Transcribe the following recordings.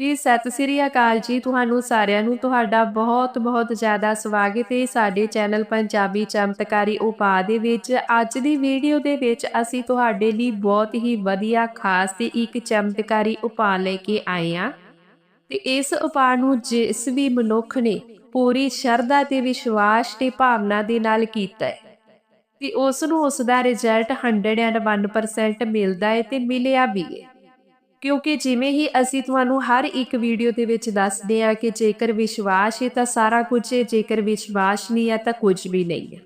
ਜੀ, ਸਤਿ ਸ੍ਰੀ ਅਕਾਲ ਜੀ ਤੁਹਾਨੂੰ ਸਾਰਿਆਂ ਨੂੰ। ਤੁਹਾਡਾ ਬਹੁਤ ਬਹੁਤ ਜ਼ਿਆਦਾ ਸਵਾਗਤ ਹੈ ਸਾਡੇ ਚੈਨਲ ਪੰਜਾਬੀ ਚਮਤਕਾਰੀ ਉਪਾਅ ਦੇ ਵਿੱਚ। ਅੱਜ ਦੀ ਵੀਡੀਓ ਦੇ ਵਿੱਚ ਅਸੀਂ ਤੁਹਾਡੇ ਲਈ ਬਹੁਤ ਹੀ ਵਧੀਆ, ਖਾਸ ਤੇ ਇੱਕ ਚਮਤਕਾਰੀ ਉਪਾਅ ਲੈ ਕੇ ਆਏ ਹਾਂ। ਤੇ ਇਸ ਉਪਾਅ ਨੂੰ ਜਿਸ ਵੀ ਮਨੁੱਖ ਨੇ ਪੂਰੀ ਸ਼ਰਧਾ ਤੇ ਵਿਸ਼ਵਾਸ ਤੇ ਭਾਵਨਾ ਦੇ ਨਾਲ ਕੀਤਾ ਹੈ, ਤੇ ਉਸ ਨੂੰ ਉਸ ਦਾ ਰਿਜ਼ਲਟ 101% ਮਿਲਦਾ ਹੈ ਤੇ ਮਿਲਿਆ ਵੀ ਹੈ। ਕਿਉਂਕਿ ਜਿਵੇਂ ਹੀ ਅਸੀਂ ਤੁਹਾਨੂੰ ਹਰ ਇੱਕ ਵੀਡੀਓ ਦੇ ਵਿੱਚ ਦੱਸਦੇ ਆ ਕਿ ਜੇਕਰ ਵਿਸ਼ਵਾਸ ਹੈ ਤਾਂ ਸਾਰਾ ਕੁਝ ਹੈ, ਜੇਕਰ ਵਿਸ਼ਵਾਸ ਨਹੀਂ ਹੈ ਤਾਂ ਕੁਝ ਵੀ ਨਹੀਂ ਹੈ।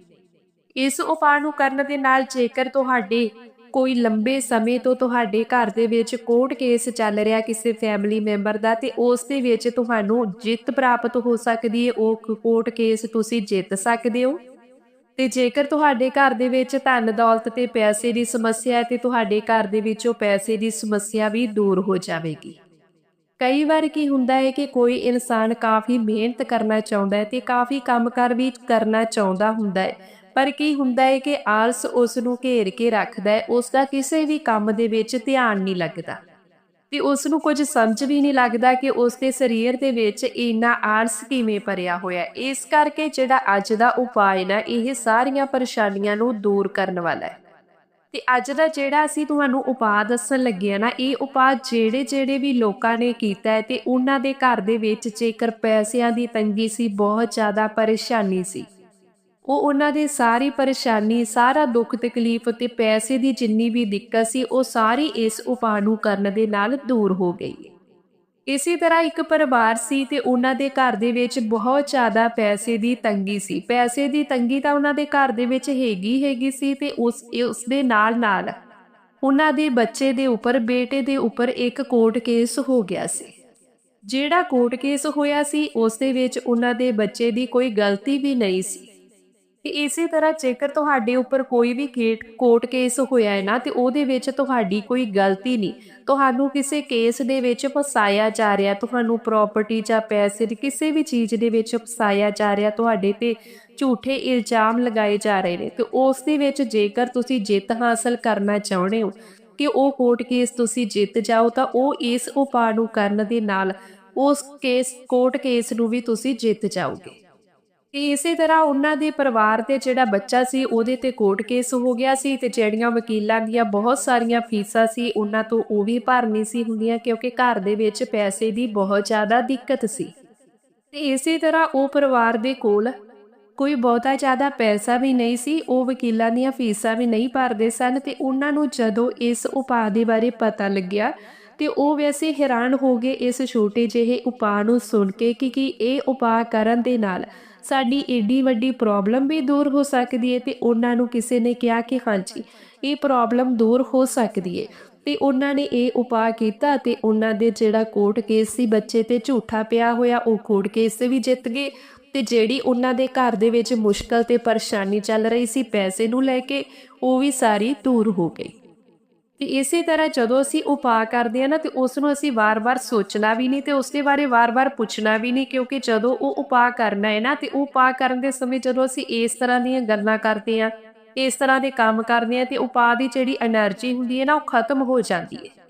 ਇਸ ਉਪਾਅ ਨੂੰ ਕਰਨ ਦੇ ਨਾਲ ਜੇਕਰ ਤੁਹਾਡੇ ਕੋਈ ਲੰਬੇ ਸਮੇਂ ਤੋਂ ਤੁਹਾਡੇ ਘਰ ਦੇ ਵਿੱਚ ਕੋਰਟ ਕੇਸ ਚੱਲ ਰਿਹਾ ਕਿਸੇ ਫੈਮਿਲੀ ਮੈਂਬਰ ਦਾ ਤੇ ਉਸ ਦੇ ਵਿੱਚ ਤੁਹਾਨੂੰ ਜਿੱਤ ਪ੍ਰਾਪਤ ਹੋ ਸਕਦੀ ਹੈ, ਉਹ ਕੋਰਟ ਕੇਸ ਤੁਸੀਂ ਜਿੱਤ ਸਕਦੇ ਹੋ। ਤੇ ਜੇਕਰ ਤੁਹਾਡੇ ਘਰ ਦੇ ਵਿੱਚ ਧਨ ਦੌਲਤ ਤੇ ਪੈਸੇ ਦੀ ਸਮੱਸਿਆ ਹੈ, ਤੇ ਤੁਹਾਡੇ ਘਰ ਦੇ ਵਿੱਚੋਂ ਪੈਸੇ ਦੀ ਸਮੱਸਿਆ ਵੀ ਦੂਰ ਹੋ ਜਾਵੇਗੀ। ਕਈ ਵਾਰ ਕੀ ਹੁੰਦਾ ਹੈ ਕਿ ਕੋਈ ਇਨਸਾਨ ਕਾਫੀ ਮਿਹਨਤ ਕਰਨਾ ਚਾਹੁੰਦਾ ਹੈ ਤੇ ਕਾਫੀ ਕੰਮਕਾਰ ਵੀ ਕਰਨਾ ਚਾਹੁੰਦਾ ਹੁੰਦਾ ਹੈ। ਪਰ ਕੀ ਹੁੰਦਾ ਹੈ ਕਿ ਆਲਸ ਉਸ ਨੂੰ ਘੇਰ ਕੇ ਰੱਖਦਾ ਹੈ ਉਸ ਦਾ ਕਿਸੇ ਵੀ ਕੰਮ ਦੇ ਵਿੱਚ ਧਿਆਨ ਨਹੀਂ ਲੱਗਦਾ। ਤੇ ਉਸ ਨੂੰ ਕੁਝ ਸਮਝ ਵੀ ਨਹੀਂ ਲੱਗਦਾ ਕਿ ਉਸ ਦੇ ਸਰੀਰ ਦੇ ਵਿੱਚ ਇੰਨਾ ਆਲਸ ਕਿਵੇਂ ਭਰਿਆ ਹੋਇਆ ਇਸ ਕਰਕੇ ਜਿਹੜਾ ਅੱਜ ਦਾ ਉਪਾਅ ਨਾ, ਇਹ ਸਾਰੀਆਂ ਪਰੇਸ਼ਾਨੀਆਂ ਨੂੰ ਦੂਰ ਕਰਨ ਵਾਲਾ ਹੈ। ਤੇ ਅੱਜ ਦਾ ਜਿਹੜਾ ਅਸੀਂ ਤੁਹਾਨੂੰ ਉਪਾਅ ਦੱਸਣ ਲੱਗੇ ਆ ਨਾ, ਇਹ ਉਪਾਅ ਜਿਹੜੇ ਜਿਹੜੇ ਵੀ ਲੋਕਾਂ ਨੇ ਕੀਤਾ ਹੈ ਤੇ ਉਹਨਾਂ ਦੇ ਘਰ ਦੇ ਵਿੱਚ ਜੇਕਰ ਪੈਸਿਆਂ ਦੀ ਤੰਗੀ ਸੀ, ਬਹੁਤ ਜ਼ਿਆਦਾ ਪਰੇਸ਼ਾਨੀ ਸੀ। ਉਹ ਉਹਨਾਂ ਦੀ ਸਾਰੀ ਪਰੇਸ਼ਾਨੀ, ਸਾਰਾ ਦੁੱਖ ਤਕਲੀਫ ਤੇ ਪੈਸੇ ਦੀ ਜਿੰਨੀ ਵੀ ਦਿੱਕਤ ਸੀ, ਉਹ ਸਾਰੀ ਇਸ ਉਪਾਅ ਨੂੰ ਕਰਨ ਦੇ ਨਾਲ ਦੂਰ ਹੋ ਗਈ। ਇਸੇ ਤਰ੍ਹਾਂ ਇੱਕ ਪਰਿਵਾਰ ਸੀ ਤੇ ਉਹਨਾਂ ਦੇ ਘਰ ਦੇ ਵਿੱਚ ਬਹੁਤ ਜ਼ਿਆਦਾ ਪੈਸੇ ਦੀ ਤੰਗੀ ਸੀ। ਪੈਸੇ ਦੀ ਤੰਗੀ ਤਾਂ ਉਹਨਾਂ ਦੇ ਘਰ ਦੇ ਵਿੱਚ ਹੈਗੀ ਹੈਗੀ ਸੀ ਤੇ ਉਸ ਉਸ ਦੇ ਨਾਲ ਨਾਲ ਉਹਨਾਂ ਦੇ ਬੱਚੇ ਦੇ ਉੱਪਰ, ਬੇਟੇ ਦੇ ਉੱਪਰ ਇੱਕ ਕੋਰਟ ਕੇਸ ਹੋ ਗਿਆ ਸੀ। ਜਿਹੜਾ ਕੋਰਟ ਕੇਸ ਹੋਇਆ ਸੀ, ਉਸ ਦੇ ਵਿੱਚ ਉਹਨਾਂ ਦੇ ਬੱਚੇ ਦੀ ਕੋਈ ਗਲਤੀ ਵੀ ਨਹੀਂ ਸੀ। ਤੇ ਇਸੇ ਤਰ੍ਹਾਂ ਜੇਕਰ ਤੁਹਾਡੇ ਉੱਪਰ ਕੋਈ ਵੀ ਕੇਟ ਕੋਰਟ ਕੇਸ ਹੋਇਆ ਹੈ ਨਾ, ਤੇ ਉਹਦੇ ਵਿੱਚ ਤੁਹਾਡੀ ਕੋਈ ਗਲਤੀ ਨਹੀਂ। ਤੁਹਾਨੂੰ ਕਿਸੇ ਕੇਸ ਦੇ ਵਿੱਚ ਫਸਾਇਆ ਜਾ ਰਿਹਾ, ਤੁਹਾਨੂੰ ਪ੍ਰਾਪਰਟੀ ਜਾਂ ਪੈਸੇ ਦੀ ਕਿਸੇ ਵੀ ਚੀਜ਼ ਦੇ ਵਿੱਚ ਫਸਾਇਆ ਜਾ ਰਿਹਾ, ਤੁਹਾਡੇ ਤੇ ਝੂਠੇ ਇਲਜ਼ਾਮ ਲਗਾਏ ਜਾ ਰਹੇ ਨੇ, ਤੇ ਉਸ ਦੇ ਵਿੱਚ ਜੇਕਰ ਤੁਸੀਂ ਜਿੱਤ ਹਾਸਲ ਕਰਨਾ ਚਾਹੁੰਦੇ ਹੋ, ਕਿ ਉਹ ਕੋਰਟ ਕੇਸ ਤੁਸੀਂ ਜਿੱਤ ਜਾਓ, ਤਾਂ ਉਹ ਇਸ ਉਪਾਅ ਨੂੰ ਕਰਨ ਦੇ ਨਾਲ ਉਸ ਕੇਸ ਕੋਰਟ ਕੇਸ ਨੂੰ ਵੀ ਤੁਸੀਂ ਜਿੱਤ ਜਾਓਗੇ। ਤੇ ਇਸੇ ਤਰ੍ਹਾਂ ਉਹਨਾਂ ਦੇ ਪਰਿਵਾਰ ਤੇ ਜਿਹੜਾ ਬੱਚਾ ਸੀ, ਉਹਦੇ ਤੇ ਕੋਰਟ ਕੇਸ ਹੋ ਗਿਆ ਸੀ ਤੇ ਜਿਹੜੀਆਂ ਵਕੀਲਾਂ ਦੀਆਂ ਬਹੁਤ ਸਾਰੀਆਂ ਫੀਸਾਂ ਸੀ, ਉਹਨਾਂ ਤੋਂ ਉਹ ਵੀ ਭਰਨੀ ਸੀ ਹੁੰਦੀਆਂ ਕਿਉਂਕਿ ਘਰ ਦੇ ਵਿੱਚ ਪੈਸੇ ਦੀ ਬਹੁਤ ਜ਼ਿਆਦਾ ਦਿੱਕਤ ਸੀ। ਤੇ ਇਸੇ ਤਰ੍ਹਾਂ ਉਹ ਪਰਿਵਾਰ ਦੇ ਕੋਲ ਕੋਈ ਬਹੁਤਾ ਜ਼ਿਆਦਾ ਪੈਸਾ ਵੀ ਨਹੀਂ ਸੀ, ਉਹ ਵਕੀਲਾਂ ਦੀਆਂ ਫੀਸਾਂ ਵੀ ਨਹੀਂ ਭਰਦੇ ਸਨ ਤੇ ਉਹਨਾਂ ਨੂੰ ਜਦੋਂ ਇਸ ਉਪਾਅ ਦੇ ਬਾਰੇ ਪਤਾ ਲੱਗਿਆ ਤੇ ਉਹ ਵੈਸੇ ਹੈਰਾਨ ਹੋ ਗਏ ਇਸ ਛੋਟੇ ਜਿਹੇ ਉਪਾਅ ਨੂੰ ਸੁਣ ਕੇ ਕਿ ਇਹ ਉਪਾਅ ਕਰਨ ਦੇ ਨਾਲ ਸਾਡੀ ਏਡੀ ਵੱਡੀ ਪ੍ਰੋਬਲਮ ਵੀ ਦੂਰ ਹੋ ਸਕਦੀ ਹੈ ਤੇ ਉਹਨਾਂ ਨੂੰ ਕਿਸੇ ਨੇ ਕਿਹਾ ਕਿ ਹਾਂਜੀ, ਇਹ ਪ੍ਰੋਬਲਮ ਦੂਰ ਹੋ ਸਕਦੀ ਹੈ ਤੇ ਉਹਨਾਂ ਨੇ ਇਹ ਉਪਾਅ ਕੀਤਾ ਤੇ ਉਹਨਾਂ ਦੇ ਜਿਹੜਾ ਕੋਰਟ ਕੇਸ ਸੀ ਬੱਚੇ ਤੇ ਝੂਠਾ ਪਿਆ ਹੋਇਆ, ਉਹ ਕੋਰਟ ਕੇਸ ਵੀ ਜਿੱਤ ਗਏ। ਤੇ ਜਿਹੜੀ ਉਹਨਾਂ ਦੇ ਘਰ ਦੇ ਵਿੱਚ ਮੁਸ਼ਕਲ ਤੇ ਪਰੇਸ਼ਾਨੀ ਚੱਲ ਰਹੀ ਸੀ ਪੈਸੇ ਨੂੰ ਲੈ ਕੇ, ਉਹ ਵੀ ਸਾਰੀ ਦੂਰ ਹੋ ਗਈ। ਤੇ ਇਸੇ ਤਰ੍ਹਾਂ ਜਦੋਂ ਅਸੀਂ ਉਪਾਅ ਕਰਦੇ ਆ ਨਾ ਤੇ ਉਸ ਨੂੰ ਅਸੀਂ ਵਾਰ-ਵਾਰ ਸੋਚਣਾ ਵੀ ਨਹੀਂ ਤੇ ਉਸਦੇ ਬਾਰੇ ਵਾਰ-ਵਾਰ ਪੁੱਛਣਾ ਵੀ ਨਹੀਂ ਕਿਉਂਕਿ ਜਦੋਂ ਉਹ ਉਪਾਅ ਕਰਨਾ ਹੈ ਨਾ ਤੇ ਉਹ ਉਪਾਅ ਕਰਨ ਦੇ ਸਮੇਂ ਜਦੋਂ ਅਸੀਂ ਇਸ ਤਰ੍ਹਾਂ ਦੀਆਂ ਗੱਲਾਂ ਕਰਦੇ ਆ ਇਸ ਤਰ੍ਹਾਂ ਦੇ ਕੰਮ ਕਰਦੇ ਆ ਤੇ ਉਪਾਅ ਦੀ ਜਿਹੜੀ એનર્ਜੀ ਹੁੰਦੀ ਹੈ ਨਾ ਉਹ ਖਤਮ ਹੋ ਜਾਂਦੀ ਹੈ।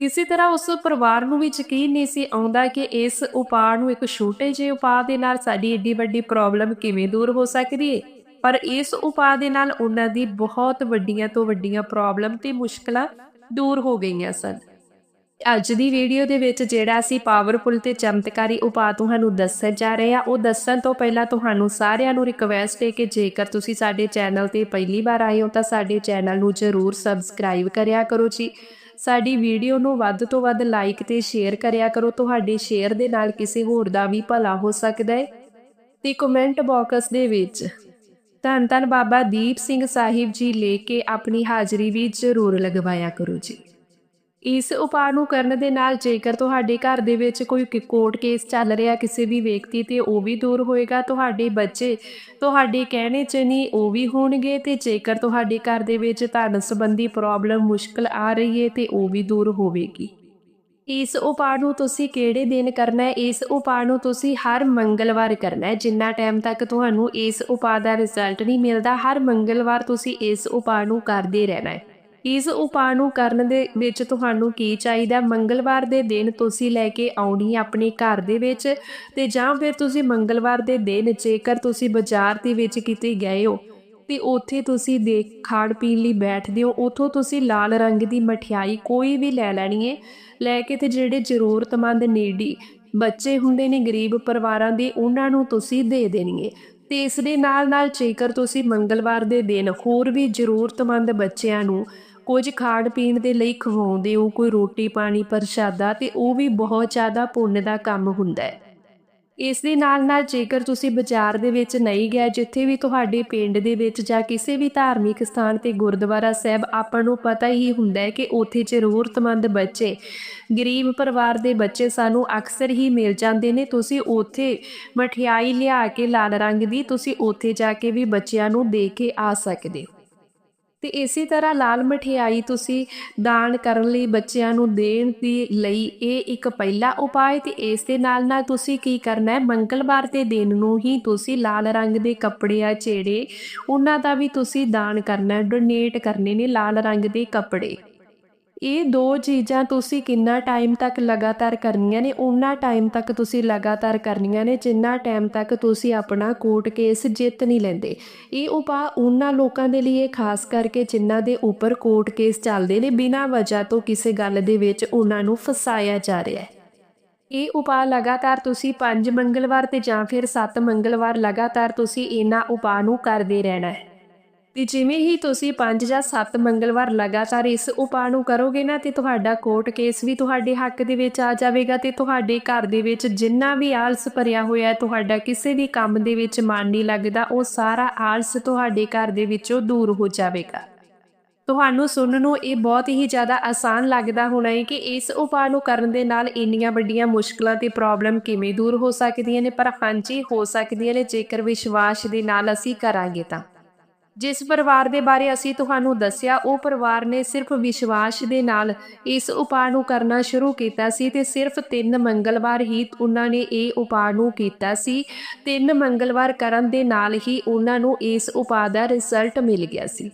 ਕਿਸੇ ਤਰ੍ਹਾਂ ਉਸ ਪਰਿਵਾਰ ਨੂੰ ਵੀ ਯਕੀਨ ਨਹੀਂ ਸੀ ਆਉਂਦਾ ਕਿ ਇਸ ਉਪਾਅ ਨੂੰ ਇੱਕ ਛੋਟੇ ਜਿਹੇ ਉਪਾਅ ਦੇ ਨਾਲ ਸਾਡੀ ਏਡੀ ਵੱਡੀ ਪ੍ਰੋਬਲਮ ਕਿਵੇਂ ਦੂਰ ਹੋ ਸਕਦੀ ਹੈ। ਪਰ ਇਸ ਉਪਾਅ ਦੇ ਨਾਲ ਉਹਨਾਂ ਦੀ ਬਹੁਤ ਵੱਡੀਆਂ ਤੋਂ ਵੱਡੀਆਂ ਪ੍ਰੋਬਲਮ ਤੇ ਮੁਸ਼ਕਲਾਂ ਦੂਰ ਹੋ ਗਈਆਂ ਸਨ। ਅੱਜ ਦੀ ਵੀਡੀਓ ਦੇ ਵਿੱਚ ਜਿਹੜਾ ਅਸੀਂ ਪਾਵਰਫੁਲ ਤੇ ਚਮਤਕਾਰੀ ਉਪਾਅ ਤੁਹਾਨੂੰ ਦੱਸਣ ਜਾ ਰਹੇ ਆ ਉਹ ਦੱਸਣ ਤੋਂ ਪਹਿਲਾਂ ਤੁਹਾਨੂੰ ਸਾਰਿਆਂ ਨੂੰ ਰਿਕਵੈਸਟ ਹੈ ਕਿ ਜੇਕਰ ਤੁਸੀਂ ਸਾਡੇ ਚੈਨਲ ਤੇ ਪਹਿਲੀ ਵਾਰ ਆਏ ਹੋ ਤਾਂ ਸਾਡੇ ਚੈਨਲ ਨੂੰ ਜ਼ਰੂਰ ਸਬਸਕ੍ਰਾਈਬ ਕਰਿਆ ਕਰੋ ਜੀ। ਸਾਡੀ ਵੀਡੀਓ ਨੂੰ ਵੱਧ ਤੋਂ ਵੱਧ ਲਾਈਕ ਤੇ ਸ਼ੇਅਰ ਕਰਿਆ ਕਰੋ। ਤੁਹਾਡੇ ਸ਼ੇਅਰ ਦੇ ਨਾਲ ਕਿਸੇ ਹੋਰ ਦਾ ਵੀ ਭਲਾ ਹੋ ਸਕਦਾ ਹੈ। ਤੇ ਕਮੈਂਟ ਬਾਕਸ ਦੇ ਵਿੱਚ ਧੰਨ ਧੰਨ ਬਾਬਾ ਦੀਪ ਸਿੰਘ ਸਾਹਿਬ ਜੀ ਲੈ ਕੇ ਆਪਣੀ ਹਾਜ਼ਰੀ ਵੀ ਜ਼ਰੂਰ ਲਗਵਾਇਆ ਕਰੋ ਜੀ। ਇਸ ਉਪਾਅ ਨੂੰ ਕਰਨ ਦੇ ਨਾਲ ਜੇਕਰ ਤੁਹਾਡੇ ਘਰ ਦੇ ਵਿੱਚ ਕੋਈ ਕੋਰਟ ਕੇਸ ਚੱਲ ਰਿਹਾ ਕਿਸੇ ਵੀ ਵਿਅਕਤੀ ਤੇ ਉਹ ਵੀ ਦੂਰ ਹੋਏਗਾ, ਤੁਹਾਡੇ ਬੱਚੇ ਤੁਹਾਡੇ ਕਹਿਣੇ 'ਚ ਨਹੀਂ ਉਹ ਵੀ ਹੋਣਗੇ ਤੇ ਜੇਕਰ ਤੁਹਾਡੇ ਘਰ ਦੇ ਵਿੱਚ ਧਨ ਸੰਬੰਧੀ ਪ੍ਰੋਬਲਮ ਮੁਸ਼ਕਲ ਆ ਰਹੀ ਹੈ ਤੇ ਉਹ ਵੀ ਦੂਰ ਹੋਵੇਗੀ। ਇਸ ਉਪਾਅ ਨੂੰ ਤੁਸੀਂ ਕਿਹੜੇ ਦਿਨ ਕਰਨਾ ਹੈ? ਇਸ ਉਪਾਅ ਨੂੰ ਤੁਸੀਂ ਹਰ ਮੰਗਲਵਾਰ ਕਰਨਾ ਹੈ। ਜਿੰਨਾ ਟਾਈਮ ਤੱਕ ਤੁਹਾਨੂੰ ਇਸ ਉਪਾਅ ਦਾ ਰਿਜ਼ਲਟ ਨਹੀਂ ਮਿਲਦਾ, ਹਰ ਮੰਗਲਵਾਰ ਤੁਸੀਂ ਇਸ ਉਪਾਅ ਨੂੰ ਕਰਦੇ ਰਹਿਣਾ ਹੈ। ਇਸ ਉਪਾਅ ਨੂੰ ਕਰਨ ਦੇ ਵਿੱਚ ਤੁਹਾਨੂੰ ਕੀ ਚਾਹੀਦਾ ਮੰਗਲਵਾਰ ਦੇ ਦਿਨ ਤੁਸੀਂ ਲੈ ਕੇ ਆਉਣੀ ਆਪਣੇ ਘਰ ਦੇ ਵਿੱਚ ਤੇ ਜਾਂ ਫਿਰ ਤੁਸੀਂ ਮੰਗਲਵਾਰ ਦੇ ਦਿਨ ਜੇਕਰ ਤੁਸੀਂ ਬਾਜ਼ਾਰ ਦੇ ਵਿੱਚ ਕਿਤੇ ਗਏ ਹੋ ਤੇ ਉੱਥੇ ਤੁਸੀਂ ਦੇਖ, ਖਾਣ ਪੀਣ ਲਈ ਬੈਠਦੇ ਹੋ, ਉੱਥੋਂ ਤੁਸੀਂ ਲਾਲ ਰੰਗ ਦੀ ਮਠਿਆਈ ਕੋਈ ਵੀ ਲੈ ਲੈਣੀ ਹੈ ਲੈ ਕੇ ਤੇ ਜਿਹੜੇ ਜ਼ਰੂਰਤਮੰਦ ਨੀਡੀ ਬੱਚੇ ਹੁੰਦੇ ਨੇ, ਗਰੀਬ ਪਰਿਵਾਰਾਂ ਦੇ, ਉਹਨਾਂ ਨੂੰ ਤੁਸੀਂ ਦੇ ਦੇਣੀ ਹੈ ਤੇ ਇਸ ਦੇ ਨਾਲ ਨਾਲ ਜੇਕਰ ਤੁਸੀਂ ਮੰਗਲਵਾਰ ਦੇ ਦਿਨ ਹੋਰ ਵੀ ਜ਼ਰੂਰਤਮੰਦ ਬੱਚਿਆਂ ਨੂੰ ਕੁਝ ਖਾਣ ਪੀਣ ਦੇ ਲਈ ਖਵਾਉਂਦੇ ਹੋ, ਕੋਈ ਰੋਟੀ ਪਾਣੀ ਪ੍ਰਸ਼ਾਦਾ, ਤੇ ਉਹ ਵੀ ਬਹੁਤ ਜ਼ਿਆਦਾ ਪੁੰਨ ਦਾ ਕੰਮ ਹੁੰਦਾ ਹੈ ਇਸ ਦੇ ਨਾਲ ਨਾਲ ਜੇਕਰ ਤੁਸੀਂ ਬਾਜ਼ਾਰ ਦੇ ਵਿੱਚ ਨਹੀਂ ਗਏ, ਜਿੱਥੇ ਵੀ ਤੁਹਾਡੇ ਪਿੰਡ ਦੇ ਵਿੱਚ ਜਾਂ ਕਿਸੇ ਵੀ ਧਾਰਮਿਕ ਸਥਾਨ ਤੇ ਗੁਰਦੁਆਰਾ ਸਾਹਿਬ, ਆਪਾਂ ਨੂੰ ਪਤਾ ਹੀ ਹੁੰਦਾ ਹੈ ਕਿ ਉੱਥੇ ਜ਼ਰੂਰਤਮੰਦ ਬੱਚੇ, ਗਰੀਬ ਪਰਿਵਾਰ ਦੇ ਬੱਚੇ ਸਾਨੂੰ ਅਕਸਰ ਹੀ ਮਿਲ ਜਾਂਦੇ ਨੇ। ਤੁਸੀਂ ਉੱਥੇ ਮਠਿਆਈ ਲਿਆ ਕੇ ਲਾਲ ਰੰਗ ਦੀ, ਤੁਸੀਂ ਉੱਥੇ ਜਾ ਕੇ ਵੀ ਬੱਚਿਆਂ ਨੂੰ ਦੇ ਕੇ ਆ ਸਕਦੇ ਹੋ। ਤੇ ਇਸੇ ਤਰ੍ਹਾਂ ਲਾਲ ਮਠਿਆਈ ਤੁਸੀਂ ਦਾਨ ਕਰਨ ਲਈ ਬੱਚਿਆਂ ਨੂੰ ਦੇਣ ਦੀ ਲਈ ਇਹ ਇੱਕ ਪਹਿਲਾ ਉਪਾਅ ਤੇ ਇਸ ਦੇ ਨਾਲ ਨਾਲ ਤੁਸੀਂ ਕੀ ਕਰਨਾ ਹੈ? ਮੰਗਲਵਾਰ ਦੇ ਦਿਨ ਨੂੰ ਹੀ ਤੁਸੀਂ ਲਾਲ ਰੰਗ ਦੇ ਕੱਪੜੇ ਆ ਜਿਹੜੇ ਉਹਨਾਂ ਦਾ ਵੀ ਤੁਸੀਂ ਦਾਨ ਕਰਨਾ ਡੋਨੇਟ ਕਰਨੇ ਨੇ ਲਾਲ ਰੰਗ ਦੇ ਕੱਪੜੇ। ਇਹ ਦੋ ਚੀਜ਼ਾਂ ਤੁਸੀਂ ਕਿੰਨਾ ਟਾਈਮ ਤੱਕ ਲਗਾਤਾਰ ਕਰਨੀਆਂ ਨੇ, ਉਹਨਾਂ ਟਾਈਮ ਤੱਕ ਤੁਸੀਂ ਲਗਾਤਾਰ ਕਰਨੀਆਂ ਨੇ, ਜਿੰਨਾ ਟਾਈਮ ਤੱਕ ਤੁਸੀਂ ਆਪਣਾ ਕੋਰਟ ਕੇਸ ਜਿੱਤ ਨਹੀਂ ਲੈਂਦੇ। ਇਹ ਉਪਾਅ ਉਹਨਾਂ ਲੋਕਾਂ ਦੇ ਲਈ ਇਹ ਖਾਸ ਕਰਕੇ ਜਿਨ੍ਹਾਂ ਦੇ ਉੱਪਰ ਕੋਰਟ ਕੇਸ ਚੱਲਦੇ ਨੇ, ਬਿਨਾਂ ਵਜ੍ਹਾ ਤੋਂ ਕਿਸੇ ਗੱਲ ਦੇ ਵਿੱਚ ਉਹਨਾਂ ਨੂੰ ਫਸਾਇਆ ਜਾ ਰਿਹਾ ਹੈ। ਇਹ ਉਪਾਅ ਲਗਾਤਾਰ ਤੁਸੀਂ 5 ਮੰਗਲਵਾਰ ਤੇ ਜਾਂ ਫਿਰ 7 ਮੰਗਲਵਾਰ ਲਗਾਤਾਰ ਤੁਸੀਂ ਇਹਨਾਂ ਉਪਾਅ ਨੂੰ ਕਰਦੇ ਰਹਿਣਾ ਹੈ। ਤੇ ਜਿਵੇਂ ਹੀ ਤੁਸੀਂ 5 ਜਾਂ 7 ਮੰਗਲਵਾਰ ਲਗਾਤਾਰ ਇਸ ਉਪਾਅ ਨੂੰ ਕਰੋਗੇ ਨਾ, ਤੇ ਤੁਹਾਡਾ ਕੋਰਟ ਕੇਸ ਵੀ ਤੁਹਾਡੇ ਹੱਕ ਦੇ ਵਿੱਚ ਆ ਜਾਵੇਗਾ ਤੇ ਤੁਹਾਡੇ ਘਰ ਦੇ ਵਿੱਚ ਜਿੰਨਾ ਵੀ ਆਲਸ ਭਰਿਆ ਹੋਇਆ, ਤੁਹਾਡਾ ਕਿਸੇ ਵੀ ਕੰਮ ਦੇ ਵਿੱਚ ਮਨ ਨਹੀਂ ਲੱਗਦਾ, ਉਹ ਸਾਰਾ ਆਲਸ ਤੁਹਾਡੇ ਘਰ ਦੇ ਵਿੱਚੋਂ ਦੂਰ ਹੋ ਜਾਵੇਗਾ। ਤੁਹਾਨੂੰ ਸੁਣਨ ਨੂੰ ਇਹ ਬਹੁਤ ਹੀ ਜ਼ਿਆਦਾ ਆਸਾਨ ਲੱਗਦਾ ਹੋਣਾ ਹੈ ਕਿ ਇਸ ਉਪਾਅ ਨੂੰ ਕਰਨ ਦੇ ਨਾਲ ਇੰਨੀਆਂ ਵੱਡੀਆਂ ਮੁਸ਼ਕਲਾਂ ਤੇ ਪ੍ਰੋਬਲਮ ਕਿਵੇਂ ਦੂਰ ਹੋ ਸਕਦੀਆਂ ਨੇ, ਪਰ ਹਾਂਜੀ, ਹੋ ਸਕਦੀਆਂ ਨੇ, ਜੇਕਰ ਵਿਸ਼ਵਾਸ ਦੇ ਨਾਲ ਅਸੀਂ ਕਰਾਂਗੇ ਤਾਂ। ਜਿਸ ਪਰਿਵਾਰ ਦੇ ਬਾਰੇ ਅਸੀਂ ਤੁਹਾਨੂੰ ਦੱਸਿਆ, ਉਹ ਪਰਿਵਾਰ ਨੇ ਸਿਰਫ ਵਿਸ਼ਵਾਸ ਦੇ ਨਾਲ ਇਸ ਉਪਾਅ ਨੂੰ ਕਰਨਾ ਸ਼ੁਰੂ ਕੀਤਾ ਸੀ ਤੇ ਸਿਰਫ ਤਿੰਨ ਮੰਗਲਵਾਰ ਹੀ ਉਹਨਾਂ ਨੇ ਇਹ ਉਪਾਅ ਨੂੰ ਕੀਤਾ ਸੀ। ਤਿੰਨ ਮੰਗਲਵਾਰ ਕਰਨ ਦੇ ਨਾਲ ਹੀ ਉਹਨਾਂ ਨੂੰ ਇਸ ਉਪਾਅ ਦਾ ਰਿਜ਼ਲਟ ਮਿਲ ਗਿਆ ਸੀ।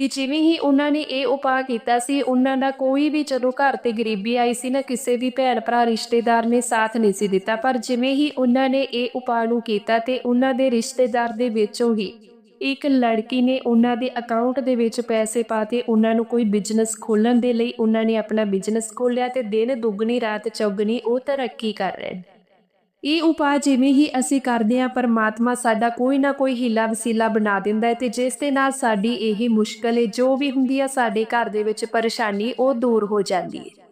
ਕਿ ਜਿਵੇਂ ਹੀ ਉਹਨਾਂ ਨੇ ਇਹ ਉਪਾਅ ਕੀਤਾ ਸੀ, ਉਹਨਾਂ ਦਾ ਕੋਈ ਵੀ ਜਦੋਂ ਘਰ ਤੇ ਗਰੀਬੀ ਆਈ ਸੀ ਨਾ, ਕਿਸੇ ਵੀ ਭੈਣ ਭਰਾ, ਰਿਸ਼ਤੇਦਾਰ ਨੇ ਸਾਥ ਨਹੀਂ ਸੀ ਦਿੱਤਾ। ਪਰ ਜਿਵੇਂ ਹੀ ਉਹਨਾਂ ਨੇ ਇਹ ਉਪਾਅ ਨੂੰ ਕੀਤਾ ਤੇ ਉਹਨਾਂ ਦੇ ਰਿਸ਼ਤੇਦਾਰ ਦੇ ਵਿੱਚੋਂ ਹੀ ਇੱਕ ਲੜਕੀ ਨੇ ਉਹਨਾਂ ਦੇ ਅਕਾਊਂਟ ਦੇ ਵਿੱਚ ਪੈਸੇ ਪਾਤੇ ਉਹਨਾਂ ਨੂੰ ਕੋਈ ਬਿਜ਼ਨਸ ਖੋਲਣ ਦੇ ਲਈ ਉਹਨਾਂ ਨੇ ਆਪਣਾ ਬਿਜ਼ਨਸ ਖੋਲ੍ਹਿਆ ਤੇ ਦਿਨ ਦੁੱਗਣੀ, ਰਾਤ ਚੌਗਣੀ ਉਹ ਤਰੱਕੀ ਕਰ ਰਹੇ ਨੇ। ਇਹ ਉਪਾਅ ਜਿਵੇਂ ਹੀ ਅਸੀਂ ਕਰਦੇ ਹਾਂ, ਪਰਮਾਤਮਾ ਸਾਡਾ ਕੋਈ ਨਾ ਕੋਈ ਹੀਲਾ ਵਸੀਲਾ ਬਣਾ ਦਿੰਦਾ ਹੈ ਤੇ ਜਿਸ ਦੇ ਨਾਲ ਸਾਡੀ ਇਹ ਮੁਸ਼ਕਲ ਹੈ, ਜੋ ਵੀ ਹੁੰਦੀ ਆ ਸਾਡੇ ਘਰ ਦੇ ਵਿੱਚ ਪਰੇਸ਼ਾਨੀ ਉਹ ਦੂਰ ਹੋ ਜਾਂਦੀ ਹੈ।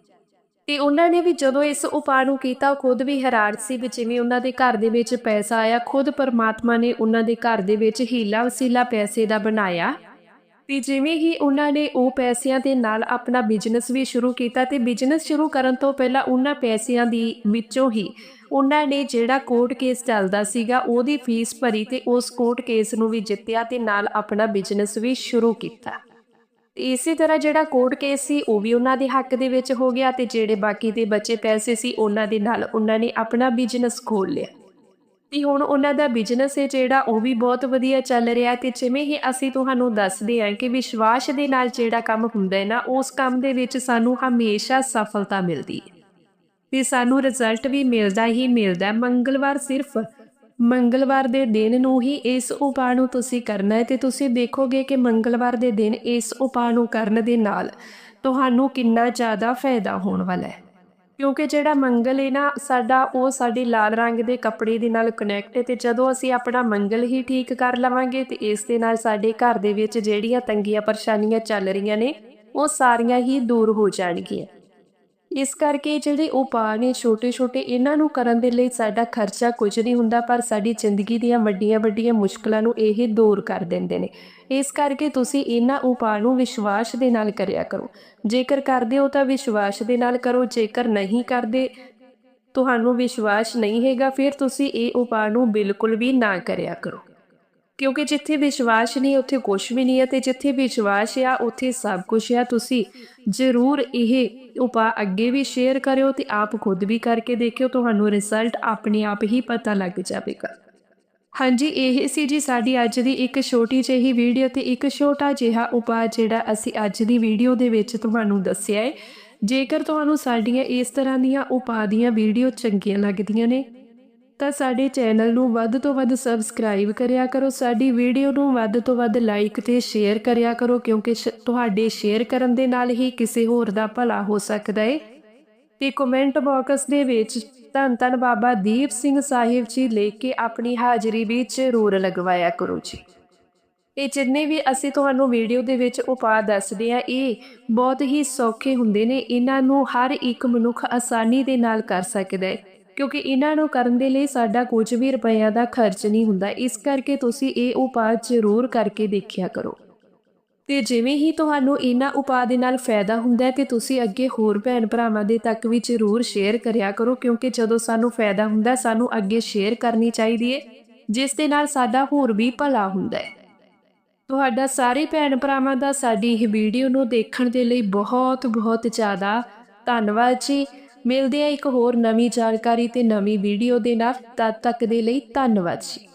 ਤੇ ਉਹਨਾਂ ਨੇ ਵੀ ਜਦੋਂ ਇਸ ਉਪਾਅ ਨੂੰ ਕੀਤਾ, ਉਹ ਖੁਦ ਵੀ ਹੈਰਾਨ ਸੀ ਵੀ ਜਿਵੇਂ ਉਹਨਾਂ ਦੇ ਘਰ ਦੇ ਵਿੱਚ ਪੈਸਾ ਆਇਆ, ਖੁਦ ਪਰਮਾਤਮਾ ਨੇ ਉਹਨਾਂ ਦੇ ਘਰ ਦੇ ਵਿੱਚ ਹੀਲਾ ਵਸੀਲਾ ਪੈਸੇ ਦਾ ਬਣਾਇਆ। ਤੇ ਜਿਵੇਂ ਹੀ ਉਹਨਾਂ ਨੇ ਉਹ ਪੈਸਿਆਂ ਦੇ ਨਾਲ ਆਪਣਾ ਬਿਜ਼ਨਸ ਵੀ ਸ਼ੁਰੂ ਕੀਤਾ ਤੇ ਬਿਜ਼ਨਸ ਸ਼ੁਰੂ ਕਰਨ ਤੋਂ ਪਹਿਲਾਂ ਉਹਨਾਂ ਪੈਸਿਆਂ ਦੀ ਵਿੱਚੋਂ ਹੀ ਉਹਨਾਂ ਨੇ ਜਿਹੜਾ ਕੋਰਟ ਕੇਸ ਚੱਲਦਾ ਸੀਗਾ, ਉਹਦੀ ਫੀਸ ਭਰੀ ਤੇ ਉਸ ਕੋਰਟ ਕੇਸ ਨੂੰ ਵੀ ਜਿੱਤਿਆ ਤੇ ਨਾਲ ਆਪਣਾ ਬਿਜ਼ਨਸ ਵੀ ਸ਼ੁਰੂ ਕੀਤਾ। ਇਸੇ ਤਰ੍ਹਾਂ ਜਿਹੜਾ ਕੋਰਟ ਕੇਸ ਸੀ, ਉਹ ਵੀ ਉਹਨਾਂ ਦੇ ਹੱਕ ਦੇ ਵਿੱਚ ਹੋ ਗਿਆ ਤੇ ਜਿਹੜੇ ਬਾਕੀ ਦੇ ਬਚੇ ਪੈਸੇ ਸੀ, ਉਹਨਾਂ ਦੇ ਨਾਲ ਉਹਨਾਂ ਨੇ ਆਪਣਾ ਬਿਜ਼ਨਸ ਖੋਲ ਲਿਆ। ਤੇ ਹੁਣ ਉਹਨਾਂ ਦਾ ਬਿਜ਼ਨਸ ਹੈ ਜਿਹੜਾ, ਉਹ ਵੀ ਬਹੁਤ ਵਧੀਆ ਚੱਲ ਰਿਹਾ ਤੇ ਜਿਵੇਂ ਹੀ ਅਸੀਂ ਤੁਹਾਨੂੰ ਦੱਸਦੇ ਹਾਂ ਕਿ ਵਿਸ਼ਵਾਸ ਦੇ ਨਾਲ ਜਿਹੜਾ ਕੰਮ ਹੁੰਦਾ ਹੈ ਨਾ, ਉਸ ਕੰਮ ਦੇ ਵਿੱਚ ਸਾਨੂੰ ਹਮੇਸ਼ਾ ਸਫਲਤਾ ਮਿਲਦੀ ਹੈ। ਤੇ ਸਾਨੂੰ ਰਿਜ਼ਲਟ ਵੀ ਮਿਲਦਾ ਹੀ ਮਿਲਦਾ ਮੰਗਲਵਾਰ ਸਿਰਫ ਮੰਗਲਵਾਰ ਦੇ ਦਿਨ ਨੂੰ ਹੀ ਇਸ ਉਪਾਅ ਨੂੰ ਤੁਸੀਂ ਕਰਨਾ ਹੈ ਤੇ ਤੁਸੀਂ ਦੇਖੋਗੇ ਕਿ ਮੰਗਲਵਾਰ ਦੇ ਦਿਨ ਇਸ ਉਪਾਅ ਨੂੰ ਕਰਨ ਦੇ ਨਾਲ ਤੁਹਾਨੂੰ ਕਿੰਨਾ ਜ਼ਿਆਦਾ ਫਾਇਦਾ ਹੋਣ ਵਾਲਾ ਹੈ। ਕਿਉਂਕਿ ਜਿਹੜਾ ਮੰਗਲ ਹੈ ਨਾ, ਸਾਡਾ ਉਹ ਸਾਡੇ ਲਾਲ ਰੰਗ ਦੇ ਕੱਪੜੇ ਦੇ ਨਾਲ ਕਨੈਕਟ ਹੈ ਤੇ ਜਦੋਂ ਅਸੀਂ ਆਪਣਾ ਮੰਗਲ ਹੀ ਠੀਕ ਕਰ ਲਵਾਂਗੇ ਤੇ ਇਸ ਦੇ ਨਾਲ ਸਾਡੇ ਘਰ ਦੇ ਵਿੱਚ ਜਿਹੜੀਆਂ ਤੰਗੀਆਂ ਪਰੇਸ਼ਾਨੀਆਂ ਚੱਲ ਰਹੀਆਂ ਨੇ, ਉਹ ਸਾਰੀਆਂ ਹੀ ਦੂਰ ਹੋ ਜਾਣਗੀਆਂ। ਇਸ ਕਰਕੇ ਜਿਹੜੇ ਉਪਾਅ ਨੇ ਛੋਟੇ-ਛੋਟੇ, ਇਹਨਾਂ ਨੂੰ ਕਰਨ ਦੇ ਲਈ ਸਾਡਾ ਖਰਚਾ ਕੁਝ ਨਹੀਂ ਹੁੰਦਾ, ਪਰ ਸਾਡੀ ਜ਼ਿੰਦਗੀ ਦੀਆਂ ਵੱਡੀਆਂ-ਵੱਡੀਆਂ ਮੁਸ਼ਕਲਾਂ ਨੂੰ ਇਹ ਦੂਰ ਕਰ ਦਿੰਦੇ ਨੇ। ਇਸ ਕਰਕੇ ਤੁਸੀਂ ਇਹਨਾਂ ਉਪਾਅ ਨੂੰ ਵਿਸ਼ਵਾਸ ਦੇ ਨਾਲ ਕਰਿਆ ਕਰੋ। ਜੇਕਰ ਕਰਦੇ ਹੋ ਤਾਂ ਵਿਸ਼ਵਾਸ ਦੇ ਨਾਲ ਕਰੋ, ਜੇਕਰ ਨਹੀਂ ਕਰਦੇ, ਤੁਹਾਨੂੰ ਵਿਸ਼ਵਾਸ ਨਹੀਂ ਹੈਗਾ, ਫਿਰ ਤੁਸੀਂ ਇਹ ਉਪਾਅ ਨੂੰ ਬਿਲਕੁਲ ਵੀ ਨਾ ਕਰਿਆ ਕਰੋ। ਕਿਉਂਕਿ ਜਿੱਥੇ ਵਿਸ਼ਵਾਸ ਨਹੀਂ, ਉੱਥੇ ਕੁਝ ਵੀ ਨਹੀਂ ਹੈ ਤੇ ਜਿੱਥੇ ਵਿਸ਼ਵਾਸ ਆ, ਉੱਥੇ ਸਭ ਕੁਝ ਆ। ਤੁਸੀਂ ਜ਼ਰੂਰ ਇਹ ਉਪਾਅ ਅੱਗੇ ਵੀ ਸ਼ੇਅਰ ਕਰਿਓ ਤੇ ਆਪ ਖੁਦ ਵੀ ਕਰਕੇ ਦੇਖਿਓ, ਤੁਹਾਨੂੰ ਰਿਜ਼ਲਟ ਆਪਣੇ ਆਪ ਹੀ ਪਤਾ ਲੱਗ ਜਾਵੇਗਾ। ਹਾਂਜੀ, ਇਹ ਸੀ ਜੀ ਸਾਡੀ ਅੱਜ ਦੀ ਇੱਕ ਛੋਟੀ ਜਿਹੀ ਵੀਡੀਓ ਤੇ ਇੱਕ ਛੋਟਾ ਜਿਹਾ ਉਪਾਅ ਜਿਹੜਾ ਅਸੀਂ ਅੱਜ ਦੀ ਵੀਡੀਓ ਦੇ ਵਿੱਚ ਤੁਹਾਨੂੰ ਦੱਸਿਆ ਹੈ। ਜੇਕਰ ਤੁਹਾਨੂੰ ਸਾਡੀਆਂ ਇਸ ਤਰ੍ਹਾਂ ਦੀਆਂ ਉਪਾਅ ਦੀਆਂ ਵੀਡੀਓ ਚੰਗੀਆਂ ਲੱਗਦੀਆਂ ਨੇ ਤਾਂ ਸਾਡੇ ਚੈਨਲ ਨੂੰ ਵੱਧ ਤੋਂ ਵੱਧ ਸਬਸਕ੍ਰਾਈਬ ਕਰਿਆ ਕਰੋ, ਸਾਡੀ ਵੀਡੀਓ ਨੂੰ ਵੱਧ ਤੋਂ ਵੱਧ ਲਾਈਕ ਤੇ ਸ਼ੇਅਰ ਕਰਿਆ ਕਰੋ, ਕਿਉਂਕਿ ਸ਼- ਤੁਹਾਡੇ ਸ਼ੇਅਰ ਕਰਨ ਦੇ ਨਾਲ ਹੀ ਕਿਸੇ ਹੋਰ ਦਾ ਭਲਾ ਹੋ ਸਕਦਾ ਹੈ ਤੇ ਕਮੈਂਟ ਬਾਕਸ ਦੇ ਵਿੱਚ ਧੰਨ ਧੰਨ ਬਾਬਾ ਦੀਪ ਸਿੰਘ ਸਾਹਿਬ ਜੀ ਲੈ ਕੇ ਆਪਣੀ ਹਾਜ਼ਰੀ ਵੀ ਜ਼ਰੂਰ ਲਗਵਾਇਆ ਕਰੋ ਜੀ। ਇਹ ਜਿੰਨੇ ਵੀ ਅਸੀਂ ਤੁਹਾਨੂੰ ਵੀਡੀਓ ਦੇ ਵਿੱਚ ਉਪਾਅ ਦੱਸਦੇ ਆ, ਇਹ ਬਹੁਤ ਹੀ ਸੌਖੇ ਹੁੰਦੇ ਨੇ, ਇਹਨਾਂ ਨੂੰ ਹਰ ਇੱਕ ਮਨੁੱਖ ਆਸਾਨੀ ਦੇ ਨਾਲ ਕਰ ਸਕਦਾ ਹੈ ਕਿਉਂਕਿ ਇਹਨਾਂ ਨੂੰ ਕਰਨ ਦੇ ਲਈ ਸਾਡਾ ਕੁਝ ਵੀ ਰੁਪਈਆ ਦਾ ਖਰਚ ਨਹੀਂ ਹੁੰਦਾ। ਇਸ ਕਰਕੇ ਤੁਸੀਂ ਇਹ ਉਪਾਅ ਜ਼ਰੂਰ ਕਰਕੇ ਦੇਖਿਆ ਕਰੋ। ਤੇ ਜਿਵੇਂ ਹੀ ਤੁਹਾਨੂੰ ਇਹਨਾਂ ਉਪਾਅ ਦੇ ਨਾਲ ਫਾਇਦਾ ਹੁੰਦਾ ਹੈ ਤੇ ਤੁਸੀਂ ਅੱਗੇ ਹੋਰ ਭੈਣ ਭਰਾਵਾਂ ਦੇ ਤੱਕ ਵੀ ਜ਼ਰੂਰ ਸ਼ੇਅਰ ਕਰਿਆ ਕਰੋ, ਕਿਉਂਕਿ ਜਦੋਂ ਸਾਨੂੰ ਫਾਇਦਾ ਹੁੰਦਾ, ਸਾਨੂੰ ਅੱਗੇ ਸ਼ੇਅਰ ਕਰਨੀ ਚਾਹੀਦੀ ਹੈ, ਜਿਸ ਦੇ ਨਾਲ ਸਾਡਾ ਹੋਰ ਵੀ ਭਲਾ ਹੁੰਦਾ ਹੈ। ਤੁਹਾਡਾ ਸਾਰੇ ਭੈਣ ਭਰਾਵਾਂ ਦਾ ਸਾਡੀ ਇਹ ਵੀਡੀਓ ਨੂੰ ਦੇਖਣ ਦੇ ਲਈ ਬਹੁਤ ਬਹੁਤ ਜ਼ਿਆਦਾ ਧੰਨਵਾਦ ਜੀ। ਮਿਲਦੇ ਆ ਇੱਕ ਹੋਰ ਨਵੀਂ ਜਾਣਕਾਰੀ ਤੇ ਨਵੀਂ ਵੀਡੀਓ ਦੇ ਨਾਲ, ਤਦ ਤੱਕ ਦੇ ਲਈ ਧੰਨਵਾਦ ਜੀ।